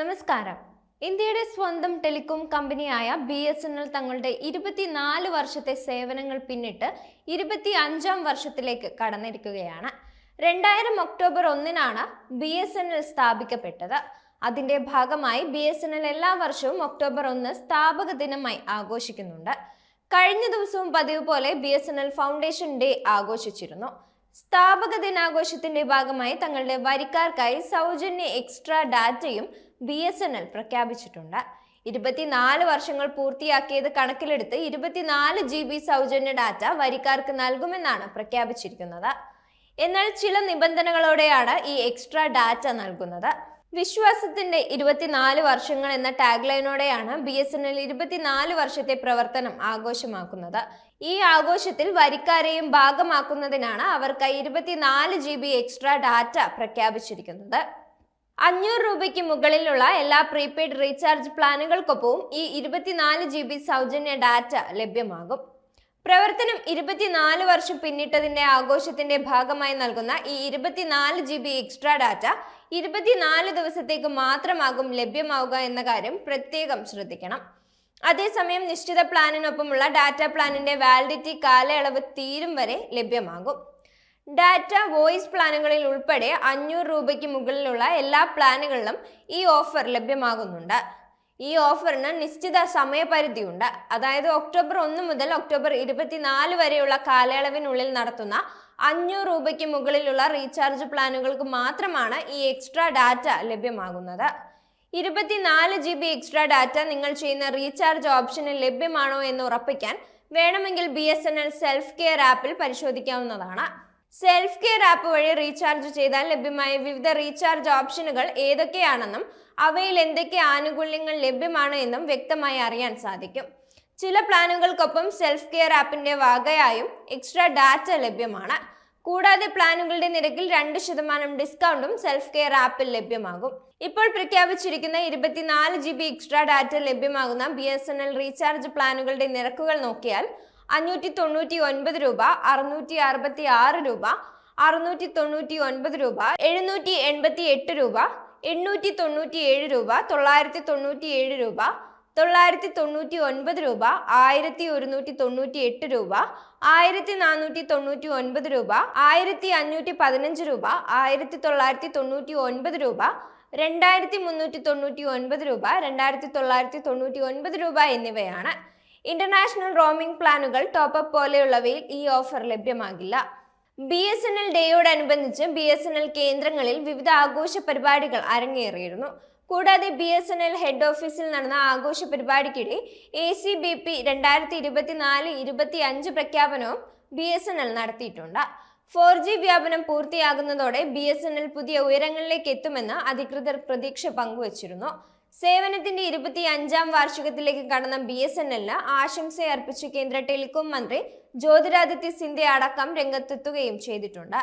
നമസ്കാരം. ഇന്ത്യയുടെ സ്വന്തം ടെലികോം കമ്പനിയായ ബി എസ് എൻ എൽ തങ്ങളുടെ ഇരുപത്തിനാല് വർഷത്തെ സേവനങ്ങൾ പിന്നിട്ട് ഇരുപത്തി അഞ്ചാം വർഷത്തിലേക്ക് കടന്നിരിക്കുകയാണ്. രണ്ടായിരം ഒക്ടോബർ ഒന്നിനാണ് ബി എസ് എൻ എൽ സ്ഥാപിക്കപ്പെട്ടത്. അതിന്റെ ഭാഗമായി ബി എസ് എൻ എൽ എല്ലാ വർഷവും ഒക്ടോബർ ഒന്ന് സ്ഥാപക ദിനമായി ആഘോഷിക്കുന്നുണ്ട്. കഴിഞ്ഞ ദിവസവും പതിവ് പോലെ B S N L foundation day ആഘോഷിച്ചിരുന്നു. സ്ഥാപക ദിനാഘോഷത്തിന്റെ ഭാഗമായി തങ്ങളുടെ വരിക്കാർക്കായി സൗജന്യ എക്സ്ട്രാ ഡാറ്റയും ബി എസ് എൻ എൽ പ്രഖ്യാപിച്ചിട്ടുണ്ട്. ഇരുപത്തിനാല് വർഷങ്ങൾ പൂർത്തിയാക്കിയത് കണക്കിലെടുത്ത് ഇരുപത്തിനാല് ജി ബി സൗജന്യ ഡാറ്റ വരിക്കാർക്ക് നൽകുമെന്നാണ് പ്രഖ്യാപിച്ചിരിക്കുന്നത്. എന്നാൽ ചില നിബന്ധനകളോടെയാണ് ഈ എക്സ്ട്രാ ഡാറ്റ നൽകുന്നത്. വിശ്വാസത്തിന്റെ ഇരുപത്തിനാല് വർഷങ്ങൾ എന്ന ടാഗ് ലൈനോടെയാണ് ബി എസ് എൻ എൽ ഇരുപത്തിനാല് വർഷത്തെ പ്രവർത്തനം ആഘോഷമാക്കുന്നത്. ഈ ആഘോഷത്തിൽ വരിക്കാരെയും ഭാഗമാക്കുന്നതിനാണ് അവർക്ക് ഇരുപത്തിനാല് ജി ബി എക്സ്ട്രാ ഡാറ്റ പ്രഖ്യാപിച്ചിരിക്കുന്നത്. അഞ്ഞൂറ് രൂപയ്ക്ക് മുകളിലുള്ള എല്ലാ പ്രീപെയ്ഡ് റീചാർജ് പ്ലാനുകൾക്കൊപ്പവും ഈ ഇരുപത്തിനാല് ജി ബി സൗജന്യ ഡാറ്റ ലഭ്യമാകും. പ്രവർത്തനം ഇരുപത്തിനാല് വർഷം പിന്നിട്ടതിന്റെ ആഘോഷത്തിന്റെ ഭാഗമായി നൽകുന്ന ഈ ഇരുപത്തിനാല് ജി ബി എക്സ്ട്രാ ഡാറ്റ ഇരുപത്തിനാല് ദിവസത്തേക്ക് മാത്രമാകും ലഭ്യമാവുക എന്ന കാര്യം പ്രത്യേകം ശ്രദ്ധിക്കണം. അതേസമയം നിശ്ചിത പ്ലാനിനൊപ്പമുള്ള ഡാറ്റ പ്ലാനിന്റെ വാലിഡിറ്റി കാലയളവ് തീരും വരെ ലഭ്യമാകും. ഡാറ്റ വോയിസ് പ്ലാനുകളിൽ ഉൾപ്പെടെ അഞ്ഞൂറ് രൂപയ്ക്ക് മുകളിലുള്ള എല്ലാ പ്ലാനുകളിലും ഈ ഓഫർ ലഭ്യമാകുന്നുണ്ട്. ഈ ഓഫറിന് നിശ്ചിത സമയപരിധിയുണ്ട്. അതായത് ഒക്ടോബർ ഒന്ന് മുതൽ ഒക്ടോബർ ഇരുപത്തിനാല് വരെയുള്ള കാലയളവിനുള്ളിൽ നടത്തുന്ന അഞ്ഞൂറ് രൂപയ്ക്ക് മുകളിലുള്ള റീചാർജ് പ്ലാനുകൾക്ക് മാത്രമാണ് ഈ എക്സ്ട്രാ ഡാറ്റ ലഭ്യമാകുന്നത്. ഇരുപത്തിനാല് ജി ബി എക്സ്ട്രാ ഡാറ്റ നിങ്ങൾ ചെയ്യുന്ന റീചാർജ് ഓപ്ഷന് ലഭ്യമാണോ എന്ന് ഉറപ്പിക്കാൻ വേണമെങ്കിൽ B S N L self care ആപ്പിൽ പരിശോധിക്കാവുന്നതാണ്. സെൽഫ് കെയർ ആപ്പ് വഴി റീചാർജ് ചെയ്താൽ ലഭ്യമായ വിവിധ റീചാർജ് ഓപ്ഷനുകൾ ഏതൊക്കെയാണെന്നും അവയിൽ എന്തൊക്കെ ആനുകൂല്യങ്ങൾ ലഭ്യമാണ് എന്നും വ്യക്തമായി അറിയാൻ സാധിക്കും. ചില പ്ലാനുകൾക്കൊപ്പം സെൽഫ് കെയർ ആപ്പിന്റെ വകയായും എക്സ്ട്രാ ഡാറ്റ ലഭ്യമാണ്. കൂടാതെ പ്ലാനുകളുടെ നിരക്കിൽ രണ്ട് ശതമാനം ഡിസ്കൗണ്ടും സെൽഫ് കെയർ ആപ്പിൽ ലഭ്യമാകും. ഇപ്പോൾ പ്രഖ്യാപിച്ചിരിക്കുന്ന ഇരുപത്തിനാല് ജി ബി എക്സ്ട്രാ ഡാറ്റ ലഭ്യമാകുന്ന B S N L recharge പ്ലാനുകളുടെ നിരക്കുകൾ നോക്കിയാൽ അഞ്ഞൂറ്റി തൊണ്ണൂറ്റി ഒൻപത് രൂപ അറുന്നൂറ്റി അറുപത്തി ആറ് രൂപ അറുന്നൂറ്റി തൊണ്ണൂറ്റി ഒൻപത് രൂപ എഴുന്നൂറ്റി എൺപത്തി എട്ട് രൂപ എണ്ണൂറ്റി തൊണ്ണൂറ്റി ഏഴ് രൂപ തൊള്ളായിരത്തി തൊണ്ണൂറ്റി ഏഴ് രൂപ തൊള്ളായിരത്തി തൊണ്ണൂറ്റി ഒൻപത് രൂപ ആയിരത്തി ഒരുന്നൂറ്റി തൊണ്ണൂറ്റി എട്ട് രൂപ ആയിരത്തി നാനൂറ്റി തൊണ്ണൂറ്റി ഒൻപത് രൂപ ആയിരത്തി അഞ്ഞൂറ്റി പതിനഞ്ച് രൂപ ആയിരത്തി തൊള്ളായിരത്തി തൊണ്ണൂറ്റി ഒൻപത് രൂപ രണ്ടായിരത്തി മുന്നൂറ്റി തൊണ്ണൂറ്റി ഒൻപത് രൂപ രണ്ടായിരത്തി തൊള്ളായിരത്തി തൊണ്ണൂറ്റി ഒൻപത് രൂപ എന്നിവയാണ്. ഇന്റർനാഷണൽ റോമിംഗ് പ്ലാനുകൾ ടോപ്പപ്പ് പോലെയുള്ളവയിൽ ഈ ഓഫർ ലഭ്യമാകില്ല. ബി എസ് എൻ എൽ ഡേയോടനുബന്ധിച്ച് ബി എസ് എൻ എൽ കേന്ദ്രങ്ങളിൽ വിവിധ ആഘോഷ പരിപാടികൾ അരങ്ങേറിയിരുന്നു. കൂടാതെ B S N L head office നടന്ന ആഘോഷ പരിപാടിക്കിടെ എ സി ബി പി രണ്ടായിരത്തി ഇരുപത്തിനാല് ഇരുപത്തി അഞ്ച് പ്രഖ്യാപനവും ബി എസ് എൻ എൽ നടത്തിയിട്ടുണ്ട്. ഫോർ ജി വ്യാപനം പൂർത്തിയാകുന്നതോടെ ബി എസ് എൻ എൽ പുതിയ ഉയരങ്ങളിലേക്ക് എത്തുമെന്ന് അധികൃതർ പ്രതീക്ഷ പങ്കുവച്ചിരുന്നു. സേവനത്തിന്റെ ഇരുപത്തി അഞ്ചാം വാർഷികത്തിലേക്ക് കടന്ന ബി എസ് എൻ എല്ലിന് ആശംസയർപ്പിച്ച് കേന്ദ്ര ടെലികോം മന്ത്രി ജ്യോതിരാദിത്യ സിന്ധ്യ അടക്കം രംഗത്തെത്തുകയും ചെയ്തിട്ടുണ്ട്.